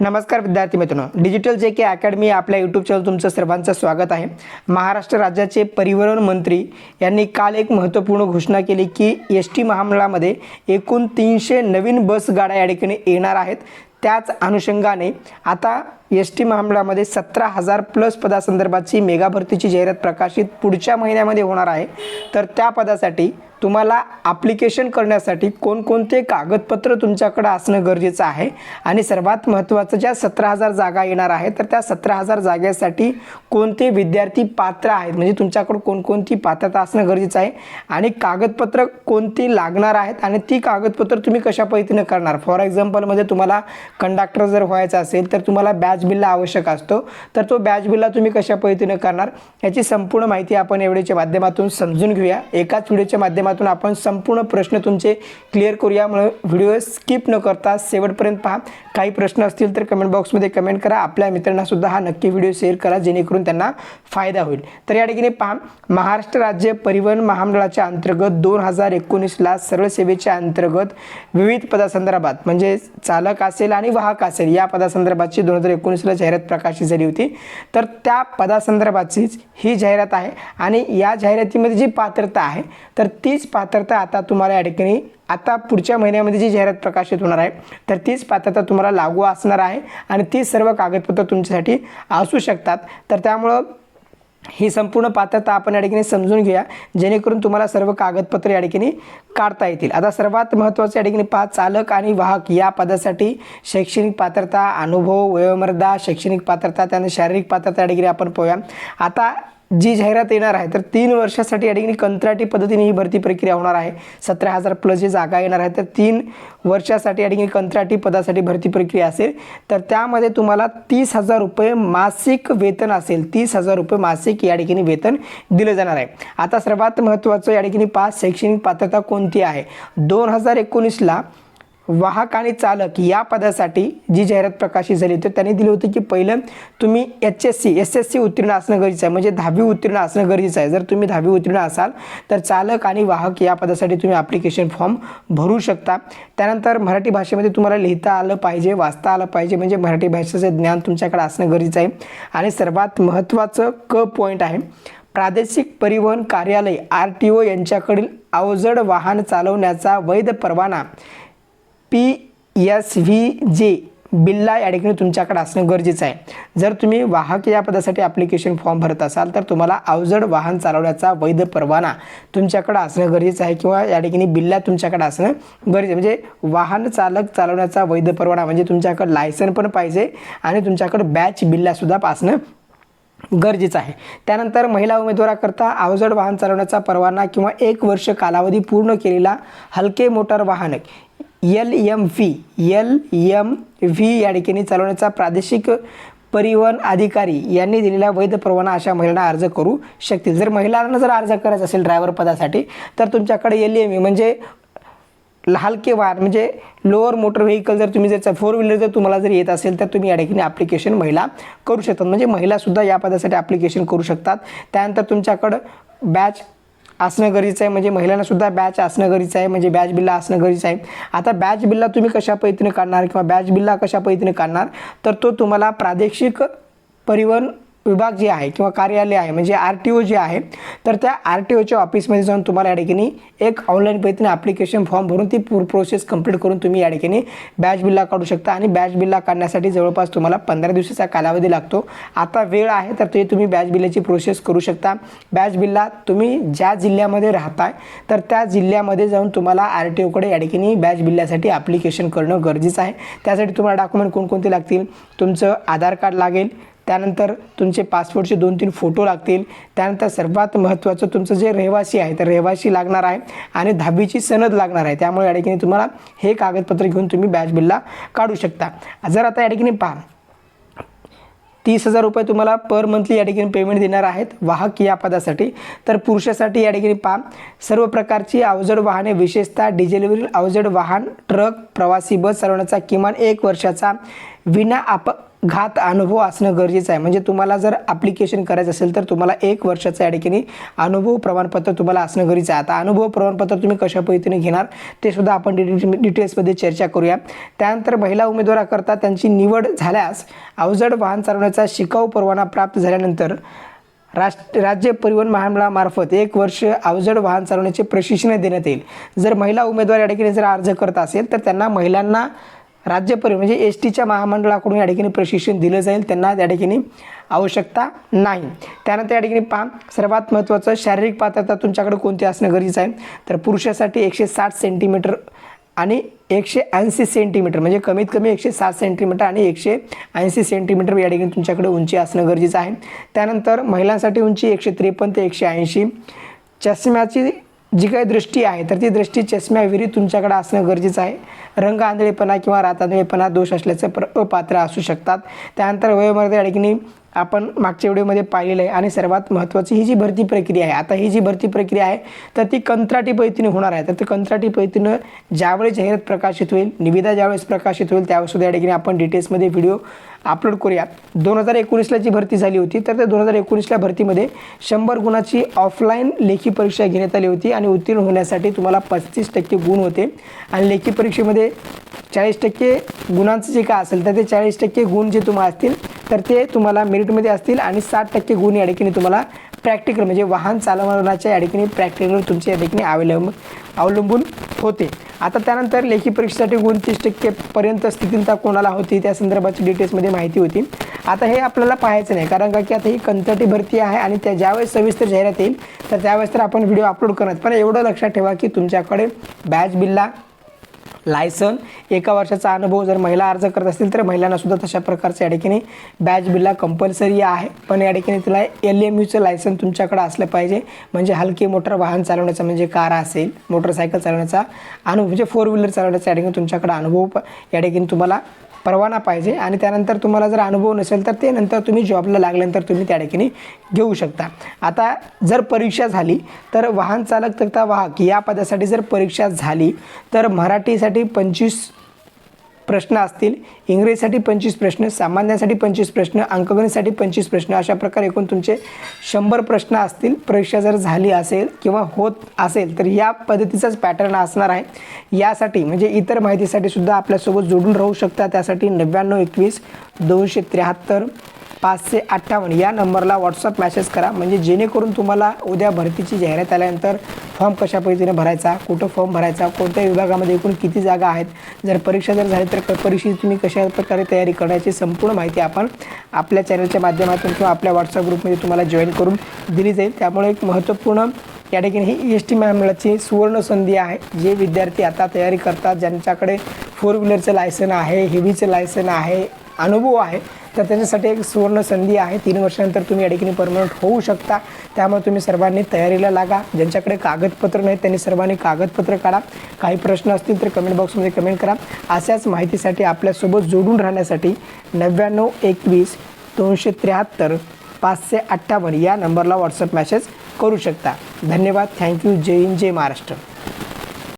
नमस्कार विद्यार्थी मित्रांनो. डिजिटल जे के अकॅडमी आपल्या यूट्यूब चॅनल तुमचं सर्वांचं स्वागत आहे. महाराष्ट्र राज्याचे परिवहन मंत्री यांनी काल एक महत्त्वपूर्ण घोषणा केली की एस टी महामंडळामध्ये एकूण तीनशे नवीन बस गाड्या या ठिकाणी येणार आहेत. त्याच अनुषंगाने आता एस टी महामंडळामध्ये सतरा हजार प्लस पदासंदर्भाची मेगा भरतीची जाहिरात प्रकाशित पुढच्या महिन्यामध्ये होणार आहे. तर त्या पदासाठी तुम्हाला ॲप्लिकेशन करण्यासाठी कोणकोणते कागदपत्र तुमच्याकडे असणं गरजेचं आहे आणि सर्वात महत्त्वाचं ज्या सतरा हजार जागा येणार आहे तर त्या सतरा हजार जागेसाठी कोणते विद्यार्थी पात्र आहेत? म्हणजे तुमच्याकडं कोणकोणती पात्रता असणं गरजेचं आहे आणि कागदपत्र कोणती लागणार आहेत आणि ती कागदपत्र तुम्ही कशा पद्धतीनं करणार? फॉर एक्झाम्पलमध्ये तुम्हाला कंडक्टर जर व्हायचं असेल तर तुम्हाला बॅच बिल्ला आवश्यक असतो. तर तो बॅच बिलला तुम्ही कशा पद्धतीनं करणार? याची संपूर्ण माहिती आपण एवढ्याच्या माध्यमातून समजून घेऊया. एकाच व्हिडिओच्या माध्यमातून आपण संपूर्ण प्रश्न तुमचे क्लिअर करूया. म्हणून व्हिडिओ स्किप न करता शेवटपर्यंत पहा. काही प्रश्न असतील तर कमेंट बॉक्समध्ये कमेंट करा. आपल्या मित्रांना सुद्धा हा नक्की व्हिडिओ शेअर करा जेणेकरून त्यांना फायदा होईल. तर या ठिकाणी पहा. महाराष्ट्र राज्य परिवहन महामंडळाच्या अंतर्गत दोन हजार एकोणीसला सरळ सेवेच्या अंतर्गत विविध पदासंदर्भात म्हणजे चालक असेल आणि वाहक असेल या पदासंदर्भाची दोन हजार एकोणीसला जाहिरात प्रकाशित झाली होती. तर त्या पदासंदर्भाचीच ही जाहिरात आहे आणि या जाहिरातीमध्ये जी पात्रता आहे तर तीच पात्रता आता तुम्हाला या ठिकाणी आता पुढच्या महिन्यामध्ये जी जाहिरात प्रकाशित होणार आहे तर तीच पात्रता तुम्हाला लागू असणार आहे आणि ती सर्व कागदपत्र तुमच्यासाठी असू शकतात. तर त्यामुळं ही संपूर्ण पात्रता आपण या ठिकाणी समजून घेऊया. जेणेकरून तुम्हाला सर्व कागदपत्र या ठिकाणी काढता येतील. आता सर्वात महत्त्वाचं या ठिकाणी पहा चालक आणि वाहक या पदासाठी शैक्षणिक पात्रता अनुभव वयोमर्यादा शैक्षणिक पात्रता त्यानंतर शारीरिक पात्रता या ठिकाणी आपण पाहूया. आता जी जाहिरात येणार आहे तर तीन वर्षासाठी या ठिकाणी कंत्राटी पद्धतीने ही भरती प्रक्रिया होणार आहे. सतरा हजार प्लस जी जागा येणार आहे तर तीन वर्षासाठी या ठिकाणी कंत्राटी पदासाठी भरती प्रक्रिया असेल. तर त्यामध्ये तुम्हाला तीस हजार रुपये मासिक वेतन असेल. तीस हजार रुपये मासिक या ठिकाणी वेतन दिलं जाणार आहे. आता सर्वात महत्त्वाचं या ठिकाणी पाच शैक्षणिक पात्रता कोणती आहे? दोन हजार एकोणीसला वाहक आणि चालक या पदासाठी जी जाहिरात प्रकाशित झाली होती त्यांनी दिली होती की पहिलं तुम्ही H S C S S C उत्तीर्ण असणं गरजेचं आहे. म्हणजे दहावी उत्तीर्ण असणं गरजेचं आहे. जर तुम्ही दहावी उत्तीर्ण असाल तर चालक आणि वाहक या पदासाठी तुम्ही ॲप्लिकेशन फॉर्म भरू शकता. त्यानंतर मराठी भाषेमध्ये तुम्हाला लिहिता आलं पाहिजे वाचता आलं पाहिजे. म्हणजे मराठी भाषेचं ज्ञान तुमच्याकडे असणं गरजेचं आहे. आणि सर्वात महत्त्वाचं क पॉईंट आहे प्रादेशिक परिवहन कार्यालय आर टी ओ यांच्याकडील अवजड वाहन चालवण्याचा वैध परवाना. पी एस व्ही जे बिल्ला या ठिकाणी तुमच्याकडे असणं गरजेचं आहे. जर तुम्ही वाहक या पदासाठी ॲप्लिकेशन फॉर्म भरत असाल तर तुम्हाला अवजड वाहन चालवण्याचा वैध परवाना तुमच्याकडे असणं गरजेचं आहे किंवा या ठिकाणी बिल्ला तुमच्याकडे असणं गरजेचं म्हणजे वाहन चालक चालवण्याचा वैध परवाना म्हणजे तुमच्याकडे लायसन पण पाहिजे आणि तुमच्याकडे बॅच बिल्लासुद्धा असणं गरजेचं आहे. त्यानंतर महिला उमेदवाराकरता अवजड वाहन चालवण्याचा परवाना किंवा एक वर्ष कालावधी पूर्ण केलेला हलके मोटार वाहन L M V L M V या ठिकाणी चालवण्याचा प्रादेशिक परिवहन अधिकारी यांनी दिलेला वैध परवाना अशा महिलांना अर्ज करू शकतील. जर महिलांना जर अर्ज करायचा असेल ड्रायव्हर पदासाठी तर तुमच्याकडे एल एम म्हणजे हलके वाहन म्हणजे लोअर मोटर व्हेकल जर तुम्ही जर फोर व्हीलर जर तुम्हाला जर येत असेल तर तुम्ही या ठिकाणी ॲप्लिकेशन महिला करू शकतात. म्हणजे महिलासुद्धा या पदासाठी ॲप्लिकेशन करू शकतात. त्यानंतर तुमच्याकडं बॅच असणं गरजेचं आहे म्हणजे महिलांनासुद्धा बॅच असणं गरजेचं आहे म्हणजे बॅच बिल्ला असणं गरजेचं आहे. आता बॅच बिल्ला तुम्ही कशा पद्धतीने काढणार किंवा बॅच बिल्ला कशा पद्धतीने काढणार? तर तो तुम्हाला प्रादेशिक परिवहन विभाग जे आहे किंवा कार्यालय आहे म्हणजे आर टी ओ जे आहे तर त्या आर टी ओच्या ऑफिसमध्ये जाऊन तुम्हाला या ठिकाणी एक ऑनलाईन पद्धतीने ॲप्लिकेशन फॉर्म भरून ती पूर प्रोसेस कंप्लीट करून तुम्ही या ठिकाणी बॅच बिल्ला काढू शकता. आणि बॅच बिल्ला काढण्यासाठी जवळपास तुम्हाला पंधरा दिवसाचा कालावधी लागतो. आता वेळ आहे तर ते तुम्ही बॅच बिल्लाची प्रोसेस करू शकता. बॅच बिल्ला तुम्ही ज्या जिल्ह्यामध्ये राहताय तर त्या जिल्ह्यामध्ये जाऊन तुम्हाला आर टी ओकडे या ठिकाणी बॅच बिल्ल्यासाठी ॲप्लिकेशन करणं गरजेचं आहे. त्यासाठी तुम्हाला डॉक्युमेंट कोणकोणते लागतील? तुमचं आधार कार्ड लागेल त्यानंतर तुमचे पासपोर्टचे दोन तीन फोटो लागतील. त्यानंतर सर्वात महत्त्वाचं तुमचं जे रहिवासी आहे तर रहिवासी लागणार आहे आणि दहावीची सनद लागणार आहे. त्यामुळे या ठिकाणी तुम्हाला हे कागदपत्र घेऊन तुम्ही बॅच बिलला काढू शकता. जर आता या ठिकाणी पहा तीस हजार रुपये तुम्हाला पर मंथली या ठिकाणी पेमेंट देणार आहेत वाहक या पदासाठी. तर पुरुषासाठी या ठिकाणी पहा सर्व प्रकारची अवजड वाहने विशेषतः डिझेलवरील अवजड वाहन ट्रक प्रवासी बस चालवण्याचा किमान एक वर्षाचा विना घात अनुभव असणं गरजेचं आहे. म्हणजे तुम्हाला जर ॲप्लिकेशन करायचं असेल तर तुम्हाला एक वर्षाचं या ठिकाणी अनुभव प्रमाणपत्र तुम्हाला असणं गरजेचं आहे. आता अनुभव प्रमाणपत्र तुम्ही कशा पद्धतीने घेणार ते सुद्धा आपण डिटे डिटेल्समध्ये चर्चा करूया. त्यानंतर महिला उमेदवाराकरता त्यांची निवड झाल्यास अवजड वाहन चालवण्याचा शिकाऊ परवाना प्राप्त झाल्यानंतर राष्ट्र राज्य परिवहन महामंडळामार्फत एक वर्ष अवजड वाहन चालवण्याचे प्रशिक्षण देण्यात येईल. जर महिला उमेदवार या ठिकाणी जर अर्ज करत असेल तर त्यांना महिलांना राज्य परिवहन म्हणजे एस टीच्या महामंडळाकडून या ठिकाणी प्रशिक्षण दिलं जाईल. त्यांना त्या ठिकाणी आवश्यकता नाही. त्यानंतर या ठिकाणी पहा सर्वात महत्त्वाचं शारीरिक पात्रता तुमच्याकडे कोणती असणं गरजेचं आहे? तर पुरुषासाठी एकशे साठ सेंटीमीटर आणि एकशे ऐंशी सेंटीमीटर म्हणजे कमीत कमी एकशे सात सेंटीमीटर आणि एकशे ऐंशी सेंटीमीटर या ठिकाणी तुमच्याकडे उंची असणं गरजेचं आहे. त्यानंतर महिलांसाठी उंची एकशे त्रेपन्न ते एकशे ऐंशी. चष्म्याची जी काही दृष्टी आहे तर ती दृष्टी चष्म्याविरी तुमच्याकडे असणं गरजेचं आहे. रंग आंधळेपणा किंवा रातांधळेपणा दोष असल्याचं प्र अपात्र असू शकतात. त्यानंतर वयोमर्यादा अडकणी ठिकाणी आपण मागच्या व्हिडिओमध्ये पाहिलेलं आहे. आणि सर्वात महत्त्वाची ही जी भरती प्रक्रिया आहे आता ही जी भरती प्रक्रिया आहे तर ती कंत्राटी पद्धतीने होणार आहे. तर ती कंत्राटी पद्धतीनं ज्यावेळेस जाहिरात प्रकाशित होईल निविदा ज्यावेळेस प्रकाशित होईल त्यावेळेस सुद्धा या ठिकाणी आपण डिटेल्समध्ये व्हिडिओ अपलोड करूया दोन हजार एकोणीसला जी भरती झाली होती तर त्या दोन हजार एकोणीसला भरतीमध्ये शंभर गुणाची ऑफलाईन लेखी परीक्षा घेण्यात आली होती आणि उत्तीर्ण होण्यासाठी तुम्हाला पस्तीस टक्के गुण होते. आणि लेखी परीक्षेमध्ये चाळीस टक्के गुणांचं जे काय असेल तर ते चाळीस टक्के गुण जे तुम्हाला असतील तर ते तुम्हाला मेरिटमध्ये असतील आणि साठ टक्के गुण या ठिकाणी तुम्हाला प्रॅक्टिकल म्हणजे वाहन चालवण्याच्या या ठिकाणी प्रॅक्टिकल तुमच्या या ठिकाणी अवलंब अवलंबून होते. आता त्यानंतर लेखी परीक्षेसाठी गुण तीस टक्केपर्यंत स्थितींता कोणाला होती? त्या संदर्भाची डिटेल्समध्ये माहिती होती. आता हे आपल्याला पाहायचं नाही कारण का की आता ही कंत्राटी भरती आहे आणि त्या ज्यावेळेस सविस्तर जाहिरात येईल तर त्यावेळेस तर आपण व्हिडिओ अपलोड करणार. पण एवढं लक्षात ठेवा की तुमच्याकडे बॅच बिल्ला लायसन. एका वर्षाचा अनुभव जर महिला अर्ज करत असतील तर महिलांनासुद्धा तशा प्रकारचं या ठिकाणी बॅच बिल्ला कंपल्सरी आहे. पण या ठिकाणी तिला एल एम यूचं लायसन तुमच्याकडे असलं पाहिजे. म्हणजे हलके मोटर वाहन चालवण्याचा म्हणजे कार असेल मोटरसायकल चालवण्याचा अनुभव म्हणजे फोर व्हीलर चालवण्याचा या ठिकाणी तुमच्याकडे अनुभव या ठिकाणी तुम्हाला परवाना पाहिजे आणि त्यानंतर तुम्हाला जर अनुभव नसेल तर ते नंतर तुम्ही जॉबला लागल्यानंतर तुम्ही त्या ठिकाणी घेऊ शकता. आता जर परीक्षा झाली तर वाहन चालक तथा वाहक या पदासाठी जर परीक्षा झाली तर मराठीसाठी पंचवीस प्रश्न असतील. इंग्रजीसाठी पंचवीस प्रश्न सामान्यासाठी पंचवीस प्रश्न अंकगणितसाठी पंचवीस प्रश्न अशा प्रकारे एकूण तुमचे शंभर प्रश्न असतील. परीक्षा जर झाली असेल किंवा होत असेल तर या पद्धतीचाच पॅटर्न असणार आहे. यासाठी म्हणजे इतर माहितीसाठी सुद्धा आपल्यासोबत जोडून राहू शकता. त्यासाठी नव्याण्णव एकवीस दोनशे त्र्याहत्तर पाचशे अठ्ठावन्न या नंबरला व्हॉट्सअप मेसेज करा. म्हणजे जेणेकरून तुम्हाला उद्या भरतीची जाहिरात आल्यानंतर फॉर्म कशा पद्धतीने भरायचा कुठं फॉर्म भरायचा कोणत्या विभागामध्ये एकूण किती जागा आहेत जर परीक्षा जर झाली तर क- परीक्षेची तुम्ही कशा प्रकारे तयारी करण्याची संपूर्ण माहिती आपण आपल्या चॅनलच्या माध्यमातून किंवा आपल्या व्हॉट्सअप ग्रुपमध्ये तुम्हाला जॉईन करून दिली जाईल. त्यामुळे एक महत्त्वपूर्ण या ठिकाणी ही एस टी महामंडळाची सुवर्ण संधी आहे. जे विद्यार्थी आता तयारी करतात ज्यांच्याकडे फोर व्हीलरचं लायसन आहे हेवीचं लायसन आहे अनुभव आहे तर त्याच्यासाठी एक सुवर्ण संधी आहे. तीन वर्षानंतर तुम्ही या ठिकाणी परमनंट होऊ शकता. त्यामुळे तुम्ही सर्वांनी तयारीला लागा. ज्यांच्याकडे कागदपत्र नाहीत त्यांनी सर्वांनी कागदपत्र काढा. काही प्रश्न असतील तर कमेंट बॉक्समध्ये कमेंट करा. अशाच माहितीसाठी आपल्यासोबत जोडून राहण्यासाठी नव्याण्णव एकवीस दोनशे त्र्याहत्तर पाचशे अठ्ठावन्न या नंबरला व्हॉट्सअप मेसेज करू शकता. धन्यवाद. थँक्यू जय हिंद जय महाराष्ट्र.